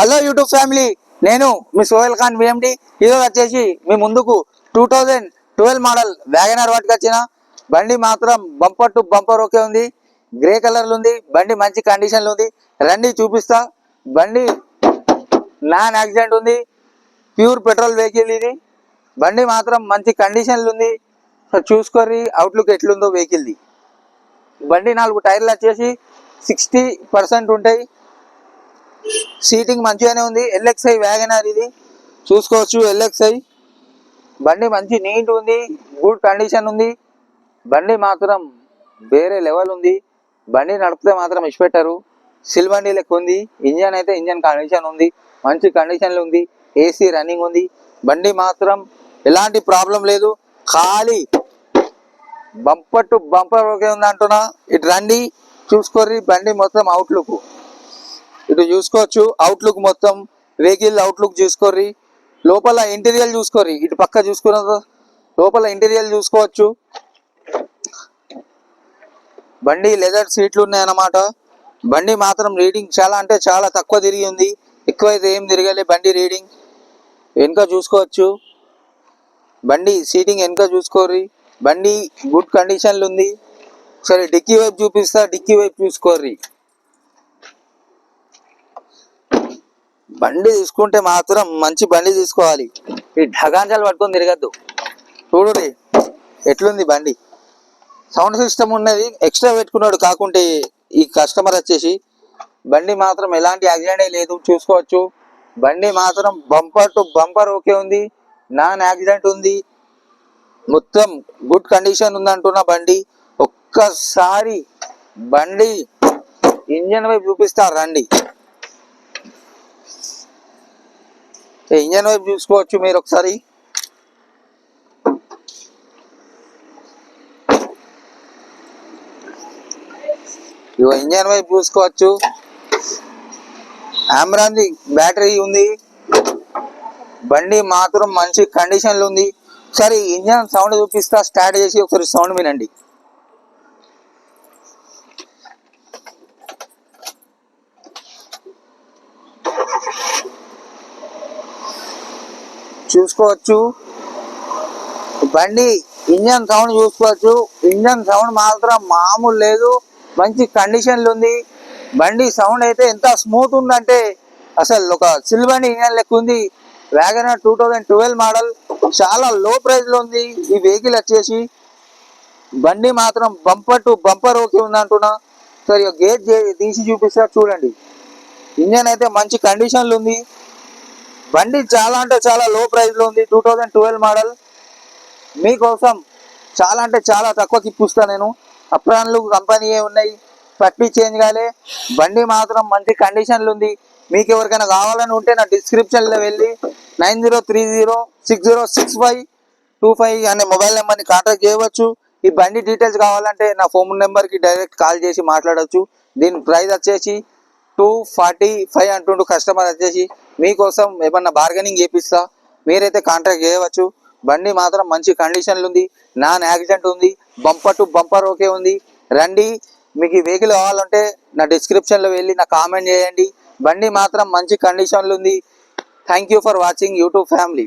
Hello YouTube family నేను మీ Sohel Khan BMD ఈరోజు వచ్చేసి మీ ముందుకు two thousand twelve model WagonR వాటికి వచ్చిన. బండి మాత్రం బంపర్ టు బంపర్ ఓకే ఉంది. గ్రే కలర్లో ఉంది. బండి మంచి కండిషన్లు ఉంది. రండి చూపిస్తా. బండి నాన్ యాక్సిడెంట్ ఉంది. ప్యూర్ పెట్రోల్ వెహికల్ ఇది. బండి మాత్రం మంచి కండిషన్లు ఉంది. చూసుకొని అవుట్లుక్ ఎట్లుందో వెహికల్ది బండి నాలుగు టైర్లు వచ్చేసి సిక్స్టీ పర్సెంట్ ఉంటాయి. సీటింగ్ మంచిగానే ఉంది. ఎల్ఎక్స్ఐ వ్యాగనార్ ఇది. చూసుకోవచ్చు ఎల్ఎక్స్ఐ బండి మంచి నీట్ ఉంది. గుడ్ కండిషన్ ఉంది. బండి మాత్రం వేరే లెవెల్ ఉంది. బండి నడిపితే మాత్రం ఇచ్చిపెట్టారు సిల్ బండి లెక్క ఉంది. ఇంజన్ అయితే ఇంజన్ కండిషన్ ఉంది. మంచి కండిషన్లు ఉంది. ఏసీ రన్నింగ్ ఉంది. బండి మాత్రం ఎలాంటి ప్రాబ్లం లేదు. ఖాళీ. బంపర్ టు బంపర్ ఓకే ఉంది అంటున్నా. ఇటు రండి చూసుకోర్రి. బండి మొత్తం అవుట్లుక్ ఇటు చూసుకోవచ్చు. అవుట్లుక్ మొత్తం వెహికల్ అవుట్లుక్ చూసుకోర్రి. లోపల ఇంటీరియల్ చూసుకోర్రి. ఇటు పక్క చూసుకున్న లోపల ఇంటీరియల్ చూసుకోవచ్చు. బండి లెదర్ సీట్లు ఉన్నాయన్నమాట. బండి మాత్రం రీడింగ్ చాలా అంటే చాలా తక్కువ తిరిగి ఉంది. ఎక్కువైతే ఏం తిరగలే బండి రీడింగ్ వెనుక చూసుకోవచ్చు. బండి సీటింగ్ వెనుక చూసుకోర్రి. బండి గుడ్ కండిషన్లు ఉంది. సరే డిక్కీ వైపు చూపిస్తా. డిక్కీ వైపు చూసుకోర్రి. బండి తీసుకుంటే మాత్రం మంచి బండి తీసుకోవాలి. ఈ ఢగాంజాలు పట్టుకొని తిరగద్దు. చూడురి ఎట్లుంది బండి. సౌండ్ సిస్టమ్ ఉన్నది ఎక్స్ట్రా పెట్టుకున్నాడు కాకుంటే ఈ కస్టమర్ వచ్చేసి. బండి మాత్రం ఎలాంటి యాక్సిడెంట్ లేదు చూసుకోవచ్చు. బండి మాత్రం బంపర్ టు బంపర్ ఓకే ఉంది నాన్ యాక్సిడెంట్ ఉంది. మొత్తం గుడ్ కండిషన్ ఉందంటున్న బండి. ఒక్కసారి బండి ఇంజన్ వైపు చూపిస్తారు రండి. ఇంజన్ వైపు చూసుకోవచ్చు మీరు ఒకసారి. ఇగో ఇంజన్ వైపు చూసుకోవచ్చు. ఆమ్రాన్ది బ్యాటరీ ఉంది. బండి మాత్రం మంచి కండిషన్లో ఉంది. ఒకసారి ఇంజన్ సౌండ్ చూపిస్తా స్టార్ట్ చేసి ఒకసారి సౌండ్ వినండి. చూసుకోవచ్చు. బండి ఇంజన్ సౌండ్ చూసుకోవచ్చు. ఇంజన్ సౌండ్ మాత్రం మామూలు లేదు. మంచి కండిషన్లు ఉంది. బండి సౌండ్ అయితే ఎంత స్మూత్ ఉందంటే అసలు ఒక సిల్బండి ఇంజన్ లెక్క ఉంది. WagonR two thousand twelve model చాలా లో ప్రైస్లో ఉంది ఈ వెహికల్ వచ్చేసి. బండి మాత్రం బంపర్ టు బంపర్ ఓకే ఉంది అంటున్నా. సరే గేట్ తీసి చూపిస్తా చూడండి. ఇంజన్ అయితే మంచి కండిషన్లు ఉంది. బండి చాలా అంటే చాలా లో ప్రైస్లో ఉంది టూ థౌజండ్ ట్వెల్వ్ మోడల్ మీకోసం చాలా అంటే చాలా తక్కువకి ఇప్పిస్తా నేను. అప్రాన్లు కంపెనీ ఉన్నాయి పట్టి చేంజ్ కాలే. బండి మాత్రం మంచి కండిషన్లు ఉంది. మీకు ఎవరికైనా కావాలని ఉంటే నా డిస్క్రిప్షన్లో వెళ్ళి nine zero three zero six zero six five two five అనే మొబైల్ నెంబర్ని కాంటాక్ట్ చేయవచ్చు. ఈ బండి డీటెయిల్స్ కావాలంటే నా ఫోన్ నెంబర్కి డైరెక్ట్ కాల్ చేసి మాట్లాడవచ్చు దీని ప్రైస్ వచ్చేసి టూ ఫార్టీ ఫైవ్ అంటుండు కస్టమర్ వచ్చేసి మీకోసం ఏమన్నా బార్గెనింగ్ చేపిస్తా? మీరైతే కాంట్రాక్ట్ చేయవచ్చు. బండి మాత్రం మంచి కండిషన్లు ఉంది. నాన్ యాక్సిడెంట్ ఉంది. బంపర్ టు బంపర్ ఓకే ఉంది. రండి. మీకు ఈ వెహికల్ కావాలంటే నా డిస్క్రిప్షన్లో వెళ్ళి నా కామెంట్ చేయండి. బండి మాత్రం మంచి కండిషన్లు ఉంది. Thank you for watching YouTube family